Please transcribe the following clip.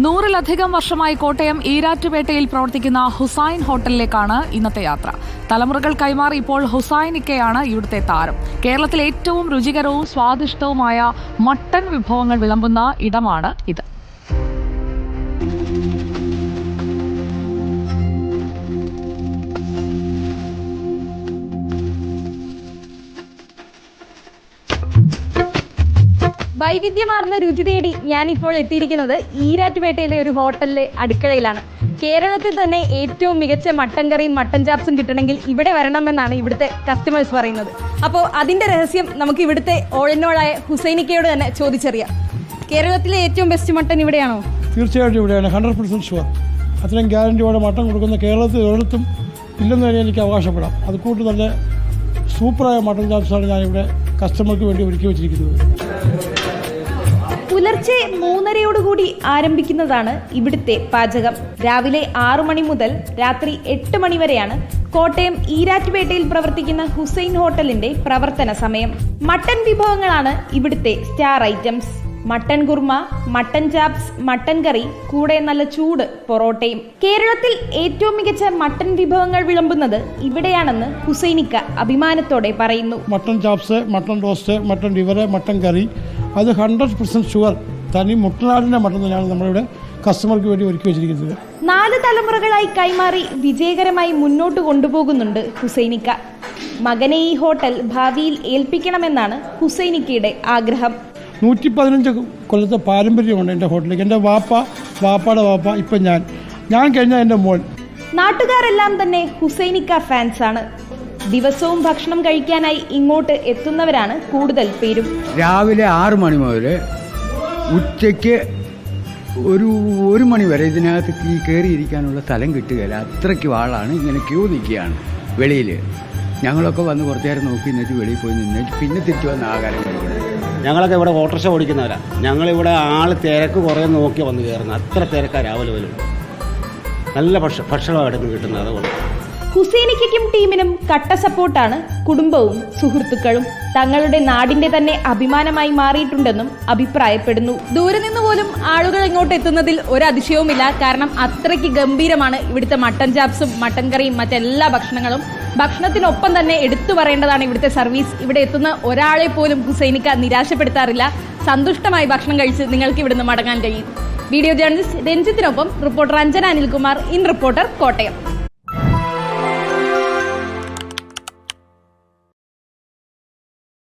നൂറിലധികം വർഷമായി കോട്ടയം ഈരാറ്റുപേട്ടയിൽ പ്രവർത്തിക്കുന്ന ഹുസൈൻ ഹോട്ടലിലേക്കാണ് ഇന്നത്തെ യാത്ര. തലമുറകൾ കൈമാറി ഇപ്പോൾ ഹുസൈനിക്കയാണ് ഇവിടുത്തെ താരം. കേരളത്തിലെ ഏറ്റവും രുചികരവും സ്വാദിഷ്ടവുമായ മട്ടൻ വിഭവങ്ങൾ വിളമ്പുന്ന ഇടമാണ് ഇത്. വൈവിധ്യമാർന്ന രുചി തേടി ഞാൻ ഇപ്പോൾ എത്തിയിരിക്കുന്നത് ഈരാറ്റുപേട്ടയിലെ ഒരു ഹോട്ടലിലെ അടുക്കളയിലാണ്. കേരളത്തിൽ തന്നെ ഏറ്റവും മികച്ച മട്ടൻ കറിയും മട്ടൻ ചാപ്സും കിട്ടണമെങ്കിൽ ഇവിടെ വരണമെന്നാണ് ഇവിടുത്തെ കസ്റ്റമേഴ്സ് പറയുന്നത്. അപ്പോൾ അതിന്റെ രഹസ്യം നമുക്ക് ഇവിടുത്തെ ഓളിനോളായ ഹുസൈനിക്കയോട് തന്നെ ചോദിച്ചറിയാം. കേരളത്തിലെ ഏറ്റവും ബെസ്റ്റ് മട്ടൻ ഇവിടെയാണോ? തീർച്ചയായിട്ടും ഇവിടെയാണ് ഹൺഡ്രഡ് പെർസെന്റ് ഷുവർ അത്രയും ഗ്യാരന്റിയോടെ മട്ടൺ കൊടുക്കുന്ന കേരളത്തിൽ ഒരിടത്തും ഇല്ലെന്ന് തന്നെ എനിക്ക് അവകാശപ്പെടാം. അതുകൂട്ട് നല്ല സൂപ്പറായ മട്ടൺ ചാപ്സാണ് ഞാനിവിടെ കസ്റ്റമർക്ക് വേണ്ടി ഒരുക്കി വെച്ചിരിക്കുന്നത്. പുലർച്ചെ മൂന്നരയോടുകൂടി ആരംഭിക്കുന്നതാണ് ഇവിടുത്തെ പാചകം. രാവിലെ ആറു മണി മുതൽ രാത്രി എട്ട് മണി വരെയാണ് കോട്ടയം ഈരാറ്റുപേട്ടയിൽ പ്രവർത്തിക്കുന്ന ഹുസൈൻ ഹോട്ടലിന്റെ പ്രവർത്തന സമയം. മട്ടൻ വിഭവങ്ങളാണ് ഇവിടുത്തെ star items. Mutton korma mutton chops mutton curry കൂടെ നല്ല ചൂട് പൊറോട്ടയും. കേരളത്തിൽ ഏറ്റവും മികച്ച മട്ടൻ വിഭവങ്ങൾ വിളമ്പുന്നത് ഇവിടെയാണെന്ന് ഹുസൈനിക്ക അഭിമാനത്തോടെ പറയുന്നു. Mutton chops mutton roast mutton liver mutton curry അത് ഹൺഡ്രഡ് പെർസെന്റ് ഷുവർ തനി മുട്ടനാടിന്റെ മട്ടൻ തന്നെയാണ് നമ്മളിവിടെ കസ്റ്റമർക്ക് വേണ്ടി ഒരുക്കി വെച്ചിരിക്കുന്നത്. നാല് തലമുറകളായി കൈമാറി വിജയകരമായി മുന്നോട്ട് കൊണ്ടുപോകുന്നുണ്ട് ഹുസൈനിക്ക. മകനെ ഈ ഹോട്ടൽ ഭാവിയിൽ ഏൽപ്പിക്കണമെന്നാണ് ഹുസൈനിക്കയുടെ ആഗ്രഹം. നൂറ്റി പതിനഞ്ച് കൊല്ലത്തെ പാരമ്പര്യമുണ്ട് എന്റെ ഹോട്ടലിലേക്ക്. എന്റെ വാപ്പ വാപ്പയുടെ വാപ്പ ഇപ്പം ഞാൻ. ഞാൻ കഴിഞ്ഞ എന്റെ മോൾ നാട്ടുകാരെല്ലാം തന്നെ ഹുസൈനിക്ക ഫാൻസ് ആണ്. ദിവസവും ഭക്ഷണം കഴിക്കാനായി ഇങ്ങോട്ട് എത്തുന്നവരാണ് കൂടുതൽ പേരും. രാവിലെ ആറ് മണി മുതൽ ഉച്ചയ്ക്ക് ഒരു ഒരു മണി വരെ ഇതിനകത്ത് ഈ കയറിയിരിക്കാനുള്ള സ്ഥലം കിട്ടുകയില്ല. അത്രയ്ക്ക് വാളാണ്. ഇങ്ങനെ ക്യൂ നിൽക്കുകയാണ് വെളിയിൽ ഞങ്ങളൊക്കെ വന്ന് കുറച്ചു നേരം നോക്കി നിന്നിട്ട് വെളിയിൽ പോയി നിന്നിട്ട് പിന്നെ തിരിച്ചു വന്ന് ആകാരം കഴിക്കുന്നത് ഞങ്ങളൊക്കെ ഇവിടെ ഓട്ടോറിക്ഷ ഓടിക്കുന്നവരാണ് ഞങ്ങളിവിടെ ആൾ തിരക്ക് കുറേ നോക്കി വന്ന് കയറുന്നത് അത്ര തിരക്കാണ് രാവിലെ വരും നല്ല ഭക്ഷ ഭക്ഷണമാണ് ഇവിടെ നിന്ന് കിട്ടുന്നത് അതുകൊണ്ട് ഹുസൈനിക്കും ടീമിനും കട്ട സപ്പോർട്ടാണ് കുടുംബവും സുഹൃത്തുക്കളും. തങ്ങളുടെ നാടിന്റെ തന്നെ അഭിമാനമായി മാറിയിട്ടുണ്ടെന്നും അഭിപ്രായപ്പെടുന്നു. ദൂരെ നിന്ന് പോലും ആളുകൾ ഇങ്ങോട്ട് എത്തുന്നതിൽ ഒരു അതിശയവുമില്ല കാരണം അത്രയ്ക്ക് ഗംഭീരമാണ് ഇവിടുത്തെ മട്ടൻ ചാപ്സും മട്ടൻ കറിയും മറ്റെല്ലാ ഭക്ഷണങ്ങളും ഭക്ഷണത്തിനൊപ്പം തന്നെ എടുത്തു പറയേണ്ടതാണ് ഇവിടുത്തെ സർവീസ്. ഇവിടെ എത്തുന്ന ഒരാളെ പോലും ഹുസൈനിക്ക നിരാശപ്പെടുത്താറില്ല. സന്തുഷ്ടമായി ഭക്ഷണം കഴിച്ച് നിങ്ങൾക്ക് ഇവിടുന്ന് മടങ്ങാൻ കഴിയും. Video journalist രഞ്ജിത്തിനൊപ്പം reporter Anjana Anilkumar. In reporter Kottayam.